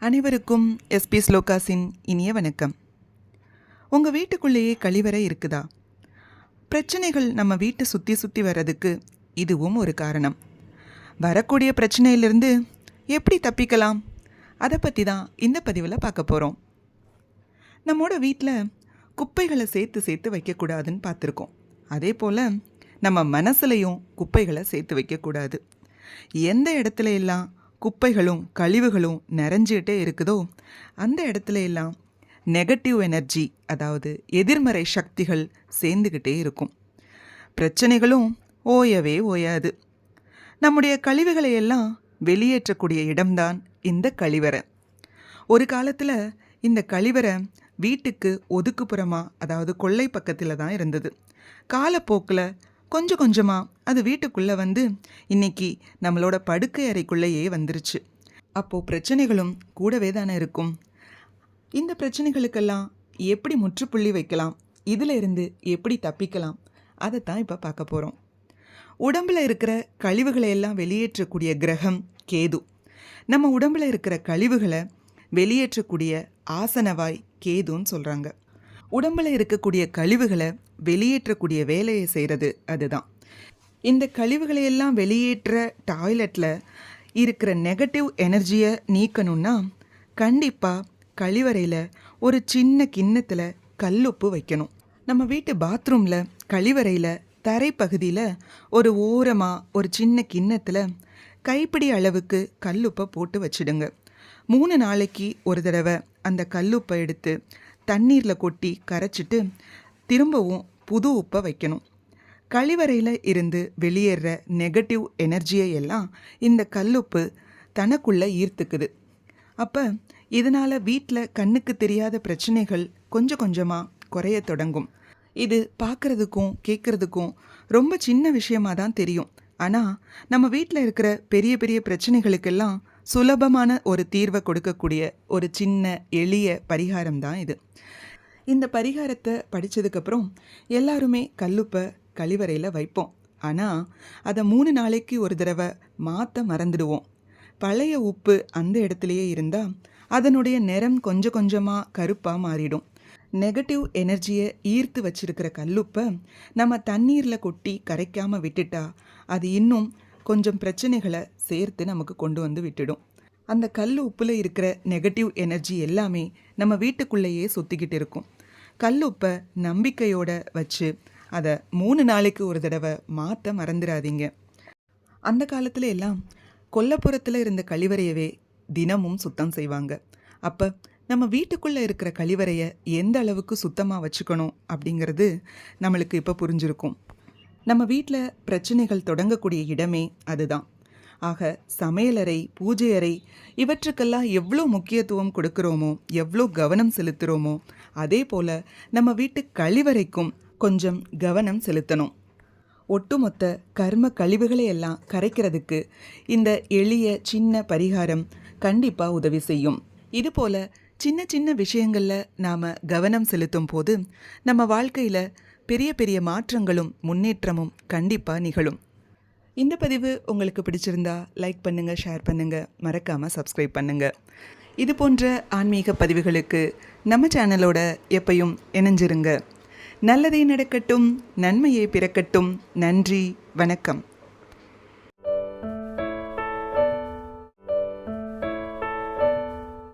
அனைவருக்கும் எஸ்பி ஸ்லோகாஸின் இனிய வணக்கம். உங்கள் வீட்டுக்குள்ளேயே கழிவறை இருக்குதா? பிரச்சனைகள் நம்ம வீட்டை சுற்றி சுற்றி வர்றதுக்கு இதுவும் ஒரு காரணம். வரக்கூடிய பிரச்சனையிலிருந்து எப்படி தப்பிக்கலாம்? அதை பற்றி தான் இந்த பதிவில் பார்க்க போகிறோம் நம்மோட வீட்டில் குப்பைகளை சேர்த்து சேர்த்து வைக்கக்கூடாதுன்னு பார்த்துருக்கோம். அதே போல் நம்ம மனசுலையும் குப்பைகளை சேர்த்து வைக்கக்கூடாது. எந்த இடத்துல எல்லாம் குப்பைகளும் கழிவுகளும் நிறைஞ்சுக்கிட்டே இருக்குதோ? அந்த இடத்துல எல்லாம் நெகட்டிவ் எனர்ஜி அதாவது எதிர்மறை சக்திகள் சேர்ந்துக்கிட்டே இருக்கும். பிரச்சனைகளும் ஓயவே ஓயாது. நம்முடைய கழிவுகளை எல்லாம் வெளியேற்றக்கூடிய இடம்தான் இந்த கழிவறை. ஒரு காலத்தில் இந்த கழிவறை வீட்டுக்கு ஒதுக்குப்புறமாக அதாவது கொள்ளை பக்கத்தில் தான் இருந்தது. காலப்போக்கில் கொஞ்சம் கொஞ்சமாக அது வீட்டுக்குள்ளே வந்து இன்னைக்கு நம்மளோட படுக்கை அறைக்குள்ளேயே வந்துருச்சு. அப்போது பிரச்சனைகளும் கூடவே தானே இருக்கும். இந்த பிரச்சனைகளுக்கெல்லாம் எப்படி முற்றுப்புள்ளி வைக்கலாம்? இதிலிருந்து எப்படி தப்பிக்கலாம்? அதை தான் இப்போ பார்க்க போகிறோம் உடம்பில் இருக்கிற கழிவுகளை எல்லாம் வெளியேற்றக்கூடிய கிரகம் கேது. நம்ம உடம்பில் இருக்கிற கழிவுகளை வெளியேற்றக்கூடிய ஆசனவாய் கேதுன்னு சொல்கிறாங்க உடம்பில் இருக்கக்கூடிய கழிவுகளை வெளியேற்றக்கூடிய வேலையை செய்கிறது அதுதான். இந்த கழிவுகளை எல்லாம் வெளியேற்ற டாய்லெட்டில் இருக்கிற நெகட்டிவ் எனர்ஜியை நீக்கணும்னா கண்டிப்பாக கழிவறையில் ஒரு சின்ன கிண்ணத்தில் கல்லுப்பு வைக்கணும். நம்ம வீட்டு பாத்ரூமில் கழிவறையில் தரைப்பகுதியில் ஒரு ஓரமாக ஒரு சின்ன கிண்ணத்தில் கைப்பிடி அளவுக்கு கல்லுப்பை போட்டு வச்சிடுங்க. மூணு நாளைக்கு ஒரு தடவை அந்த கல்லுப்பை எடுத்து தண்ணீரில் கொட்டி கரைச்சிட்டு திரும்பவும் புது உப்பை வைக்கணும். கழிவறையில் இருந்து வெளியேற நெகட்டிவ் எனர்ஜியை எல்லாம் இந்த கல்லுப்பு தனக்குள்ளே ஈர்த்துக்குது. அப்போ இதனால் வீட்டில் கண்ணுக்கு தெரியாத பிரச்சனைகள் கொஞ்சம் கொஞ்சமாக குறைய தொடங்கும். இது பார்க்குறதுக்கும் கேட்குறதுக்கும் ரொம்ப சின்ன விஷயமாக தான் தெரியும். ஆனால் நம்ம வீட்டில் இருக்கிற பெரிய பெரிய பிரச்சனைகளுக்கெல்லாம் சுலபமான ஒரு தீர்வை கொடுக்கக்கூடிய ஒரு சின்ன எளிய பரிகாரம் தான் இது. இந்த பரிகாரத்தை படித்ததுக்கப்புறம் எல்லாருமே கல்லுப்பை கழிவறையில் வைப்போம். ஆனால் அதை மூணு நாளைக்கு ஒரு தடவை மாற்ற மறந்துடுவோம். பழைய உப்பு அந்த இடத்துலையே இருந்தால் அதனுடைய நிறம் கொஞ்சம் கொஞ்சமாக கருப்பாக மாறிடும். நெகட்டிவ் எனர்ஜியை ஈர்த்து வச்சிருக்கிற கல்லுப்பை நம்ம தண்ணீரில் கொட்டி கரைக்காமல் விட்டுட்டா அது இன்னும் கொஞ்சம் பிரச்சனைகளை சேர்த்து நமக்கு கொண்டு வந்து விட்டுடும். அந்த கல் உப்பில் இருக்கிற நெகட்டிவ் எனர்ஜி எல்லாமே நம்ம வீட்டுக்குள்ளேயே சுற்றிக்கிட்டு இருக்கும். கல் உப்பை நம்பிக்கையோட வச்சு அதை மூணு நாளைக்கு ஒரு தடவை மாற்ற மறந்துடாதீங்க அந்த காலத்தில் எல்லாம் கொல்லப்புறத்தில் இருந்த கழிவறையவே தினமும் சுத்தம் செய்வாங்க. அப்போ நம்ம வீட்டுக்குள்ளே இருக்கிற கழிவறையை எந்த அளவுக்கு சுத்தமாக வச்சுக்கணும் அப்படிங்கிறது நம்மளுக்கு இப்போ புரிஞ்சிருக்கும். நம்ம வீட்டில் பிரச்சனைகள் தொடங்கக்கூடிய இடமே அதுதான். ஆக சமையலறை பூஜை அறை இவற்றுக்கெல்லாம் எவ்வளோ முக்கியத்துவம் கொடுக்குறோமோ எவ்வளோ கவனம் செலுத்துகிறோமோ அதே போல் நம்ம வீட்டு கழிவறைக்கும் கொஞ்சம் கவனம் செலுத்தணும். ஒட்டுமொத்த கர்ம கழிவுகளை எல்லாம் கரைக்கிறதுக்கு இந்த எளிய சின்ன பரிகாரம் கண்டிப்பாக உதவி செய்யும். இதுபோல் சின்ன சின்ன விஷயங்களில் நாம் கவனம் செலுத்தும் போது நம்ம வாழ்க்கையில் பெரிய பெரிய மாற்றங்களும் முன்னேற்றமும் கண்டிப்பாக நிகழும். இந்த பதிவு உங்களுக்கு பிடிச்சிருந்தா லைக் பண்ணுங்கள் ஷேர் பண்ணுங்கள் மறக்காமல் சப்ஸ்கிரைப் பண்ணுங்கள் இது போன்ற ஆன்மீக பதிவுகளுக்கு நம்ம சேனலோட எப்பையும் இணைஞ்சிருங்க. நல்லதே நடக்கட்டும் நன்மையே பிறக்கட்டும். நன்றி வணக்கம்.